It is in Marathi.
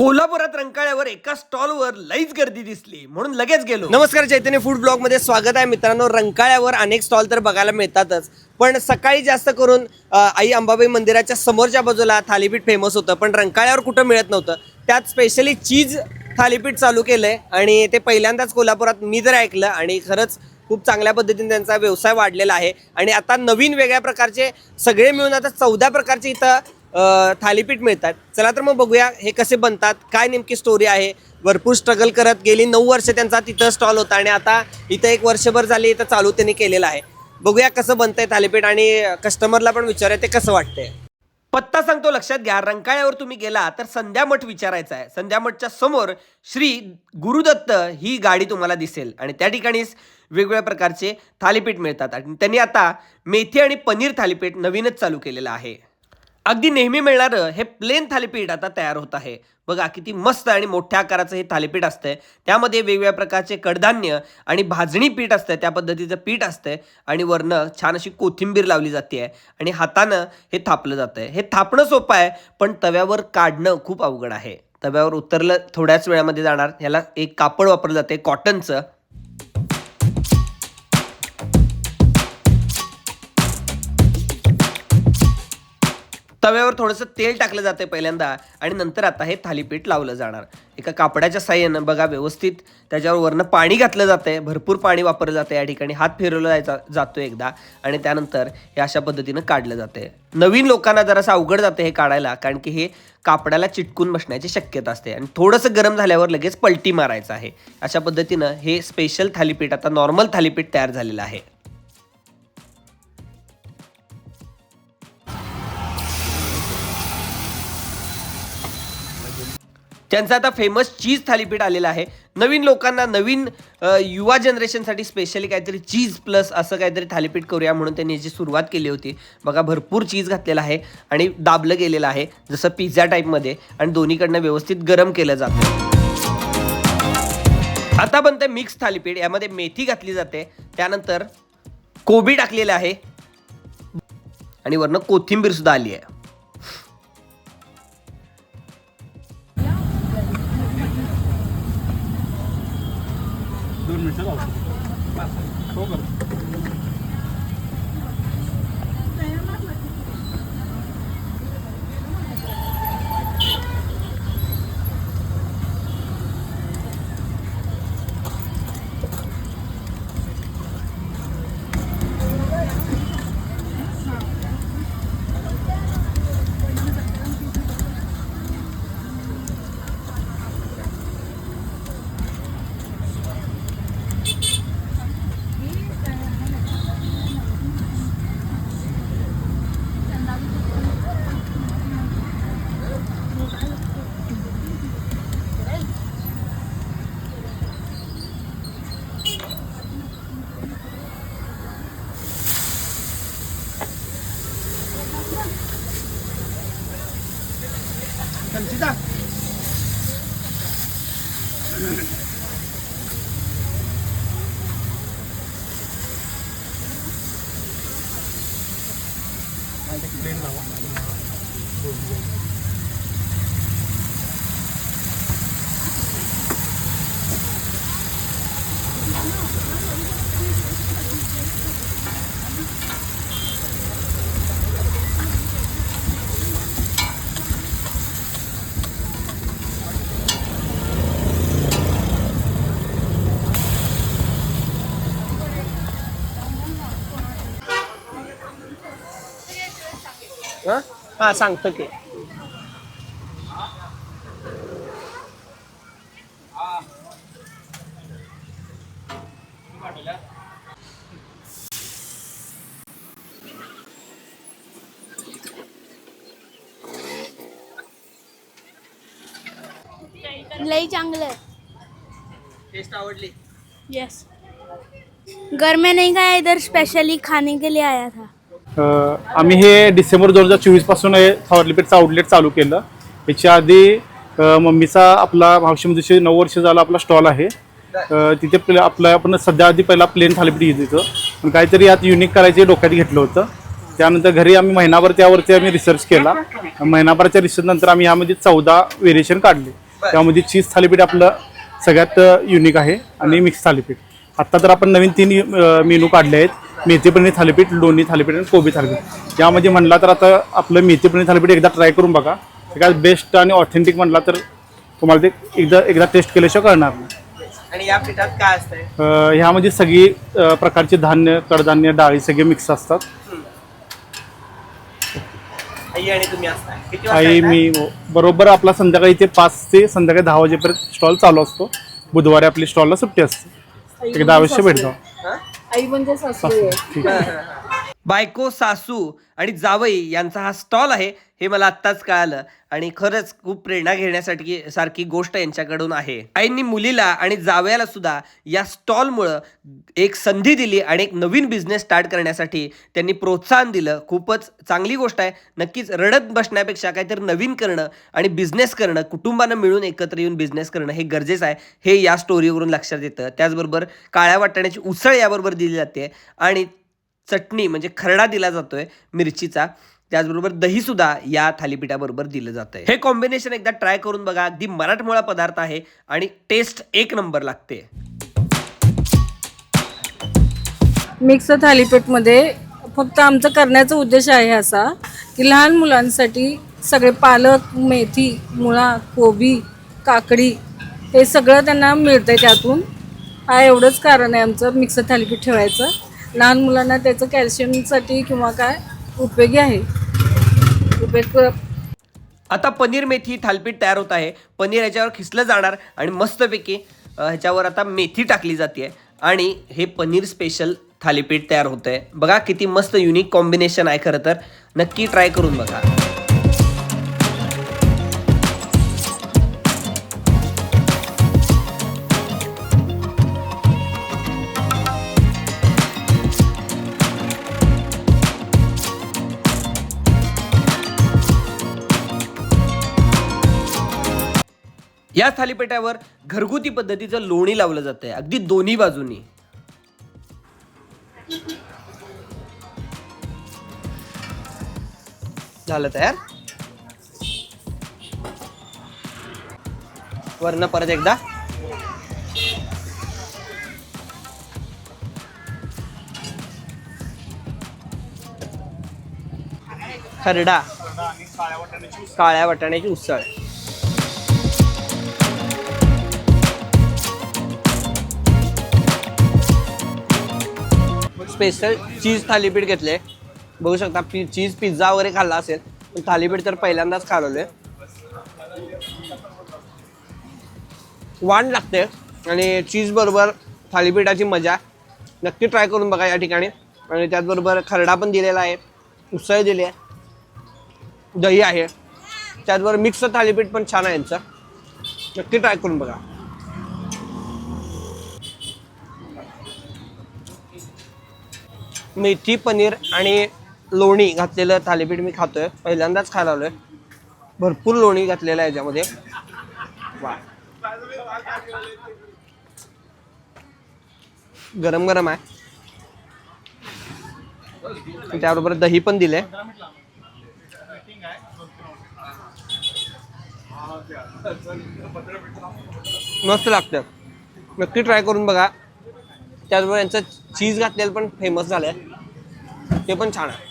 कोल्हापुरात रंकाळ्यावर एका स्टॉलवर लईच गर्दी दिसली म्हणून लगेच गेलो. नमस्कार चैतन्य फूड ब्लॉगमध्ये स्वागत आहे मित्रांनो. रंकाळ्यावर अनेक स्टॉल तर बघायला मिळतातच. पण सकाळी जास्त करून आई अंबाबाई मंदिराच्या समोरच्या बाजूला थालीपीठ फेमस होतं. पण रंकाळ्यावर कुठं मिळत नव्हतं. त्यात स्पेशली चीज थालीपीठ चालू केलंय आणि ते पहिल्यांदाच कोल्हापुरात मी जर ऐकलं आणि खरंच खूप चांगल्या पद्धतीने त्यांचा व्यवसाय वाढलेला आहे. आणि आता नवीन वेगळ्या प्रकारचे सगळे मिळून आता चौदा प्रकारचे इथं थालीपीठ मिळतात. चला तर मग बघूया हे कसे बनतात काय नेमकी स्टोरी आहे. भरपूर स्ट्रगल करत गेली. नऊ वर्ष त्यांचा तिथं स्टॉल होता आणि आता इथं एक वर्षभर झाली इथं चालू त्यांनी केलेलं आहे. बघूया कसं बनतंय थालीपीठ आणि कस्टमरला पण विचारूया ते कसं वाटतंय. पत्ता सांगतो लक्षात घ्या रंकाळ्यावर तुम्ही गेला तर संध्यामठ विचारायचा आहे. संध्यामठच्या समोर श्री गुरुदत्त ही गाडी तुम्हाला दिसेल. आणि त्या ठिकाणीच वेगवेगळ्या प्रकारचे थालीपीठ मिळतात. आणि त्यांनी आता मेथी आणि पनीर थालीपीठ नवीनच चालू केलेलं आहे. अगदी नेहमी मिळणारं हे प्लेन थालीपीठ आता तयार होत आहे. बघा किती मस्त आणि मोठ्या आकाराचं हे थालीपीठ असतंय. त्यामध्ये वेगवेगळ्या प्रकारचे कडधान्य आणि भाजणी पीठ असतं त्या पद्धतीचं पीठ असतंय आणि वरनं छान अशी कोथिंबीर लावली जाते आणि हातानं हे थापलं जातंय. हे थापणं सोपं आहे पण तव्यावर काढणं खूप अवघड आहे. तव्यावर उतरलं थोड्याच वेळामध्ये जाणार. ह्याला एक कापड वापरलं जाते कॉटनचं तव्यावर थोडंसं तेल टाकलं जातं पहिल्यांदा आणि नंतर आता हे थालीपीठ लावलं जाणार. एका कापडाच्या साह्यानं बघा व्यवस्थित त्याच्यावर वरनं पाणी घातलं जातंय. भरपूर पाणी वापरलं जातं या ठिकाणी. हात फिरवला जायचा जातो एकदा आणि त्यानंतर हे अशा पद्धतीनं काढलं जाते नवीन लोकांना जरासं अवघड जातं हे काढायला कारण की हे कापडाला चिटकून बसण्याची शक्यता असते आणि थोडंसं गरम झाल्यावर लगेच पलटी मारायचं आहे. अशा पद्धतीनं हे स्पेशल थालीपीठ आता नॉर्मल थालीपीठ तयार झालेलं आहे. त्यांचं आता फेमस चीज थालीपीठ आलेलं आहे. नवीन लोकांना नवीन युवा जनरेशनसाठी स्पेशली काहीतरी चीज प्लस असं काहीतरी थालीपीठ करूया म्हणून त्यांनी याची सुरुवात केली होती. बघा भरपूर चीज घातलेलं आहे आणि दाबलं गेलेलं आहे जसं पिझ्झा टाईपमध्ये आणि दोन्हीकडनं व्यवस्थित गरम केलं जातं. आता बनतंय मिक्स थालीपीठ यामध्ये मेथी घातली जाते. त्यानंतर कोबी टाकलेलं आहे. आणि वरनं कोथिंबीर सुद्धा आली आहे. दोन lên là हाँ? हाँ सांगतो की। लई चांगलं टेस्ट आवडली. यस घर में नहीं खाया इधर स्पेशली खाने के लिए आया था. आम्ही हे डिसेंबर दोन हजार चोवीसपासून हे थालीपीठचं आउटलेट चालू केलं. याच्या आधी मम्मीचा आपला मावशीमध्ये नऊ वर्ष झाला आपला स्टॉल आहे. तिथे प्ले- आपलं आपण सध्या आधी पहिला प्लेन थालीपीठ घेत होतं. पण काहीतरी यात युनिक करायचे डोक्यात घेतलं होतं. त्यानंतर घरी आम्ही महिनाभर त्यावरती आम्ही रिसर्च केला. महिनाभराच्या रिसर्चनंतर आम्ही यामध्ये चौदा व्हेरिएशन काढले. त्यामध्ये चीज थालीपीठ आपलं सगळ्यात युनिक आहे आणि मिक्स थालीपीठ आत्ता तर आपण नवीन तीन मेनू काढले आहेत. मेथी पनीर थालीपीठ लोणी थालीपीठ आणि कोबी थालीपीठ. यामध्ये म्हणला तर आता आपलं मेथी पनीर थालीपीठ एकदा ट्राय करून बघा. सगळ्यात बेस्ट आणि ऑथेंटिक म्हणला तर तुम्हाला ते एकदा एकदा टेस्ट केल्याशिवाय कळणार नाही. आणि या पिठात काय असतंय? अ, ह्यामध्ये सगळी प्रकारचे धान्य कडधान्य डाळी सगळे मिक्स असतात. आई आणि तुम्ही असताय. किती वाजता आई येताय? मी बरोबर आपला संध्याकाळी ते पाच ते संध्याकाळी दहा वाजेपर्यंत स्टॉल चालू असतो. बुधवारी आपली स्टॉलला सुट्टी असते. एकदा अवश्य भेट जाऊ हा? आई म्हणजे सासू आहे. ठीक आहे. बायको सासू आणि जावई यांचा हा स्टॉल आहे हे मला आत्ताच कळालं. आणि खरंच खूप प्रेरणा घेण्यासाठी सारखी गोष्ट यांच्याकडून आहे. आईंनी मुलीला आणि जावयाला सुद्धा या स्टॉलमुळं एक संधी दिली आणि एक नवीन बिझनेस स्टार्ट करण्यासाठी त्यांनी प्रोत्साहन दिलं. खूपच चांगली गोष्ट आहे. नक्कीच रडत बसण्यापेक्षा काहीतरी नवीन करणं आणि बिझनेस करणं कुटुंबानं मिळून एकत्र येऊन बिझनेस करणं हे गरजेचं आहे. हे या स्टोरीवरून लक्षात येतं. त्याचबरोबर काळ्या वाटाण्याची उसळ याबरोबर दिली जाते. आणि चटणी म्हणजे खरडा दिला जातोय मिरचीचा. त्याचबरोबर दही सुद्धा या थालीपीठाबरोबर दिलं जातंय. हे कॉम्बिनेशन एकदा ट्राय करून बघा. अगदी मराठमोळा पदार्थ आहे आणि टेस्ट एक नंबर लागते. मिक्स थालीपीठमध्ये फक्त आमचं करण्याचा उद्देश आहे असा की लहान मुलांसाठी सगळे पालक मेथी मुळा कोबी काकडी हे सगळं त्यांना मिळतंय त्यातून. हा एवढंच कारण आहे आमचं मिक्स थालीपीठ ठेवायचं. लहान मुलांना त्याचं कॅल्शियमसाठी किंवा काय उपयोगी आहे. उपयोग आता पनीर मेथी थालपीठ तयार होत आहे. पनीर ह्याच्यावर खिसलं जाणार आणि मस्तपैकी ह्याच्यावर आता मेथी टाकली जाते आणि हे पनीर स्पेशल थालीपीठ तयार होत आहे बघा किती मस्त युनिक कॉम्बिनेशन आहे खरं तर. नक्की ट्राय करून बघा. या थालीपीठावर घरगुती पद्धतीचं लोणी लावलं जातंय. अगदी दोन्ही बाजूनी. झालं तयार? वरनं परत एकदा. खरडा. काळ्या वाटाण्याची उसळ. स्पेशल चीज थालीपीठ घेतले बघू शकता पी चीज पिझ्झा वगैरे खाल्ला असेल पण थालीपीठ तर पहिल्यांदाच खालवले वाण लागते आणि चीज बरोबर थालीपीठाची मजा. नक्की ट्राय करून बघा या ठिकाणी. आणि त्याचबरोबर खरडा पण दिलेला आहे उसळ दिली आहे दही आहे. त्याचबरोबर मिक्स थालीपीठ पण छान आहे यांचं. नक्की ट्राय करून बघा. मेथी पनीर आणि लोणी घातलेलं थालीपीठ मी खातोय. पहिल्यांदाच खायला आलोय. भरपूर लोणी घातलेलं आहे याच्यामध्ये. वा गरम गरम आहे. त्याबरोबर दही पण दिले मस्त लागतं नक्की ट्राय करून बघा. त्याचबरोबर यांचं चीज घातलेलं पण फेमस झालंय. ते पण छान आहे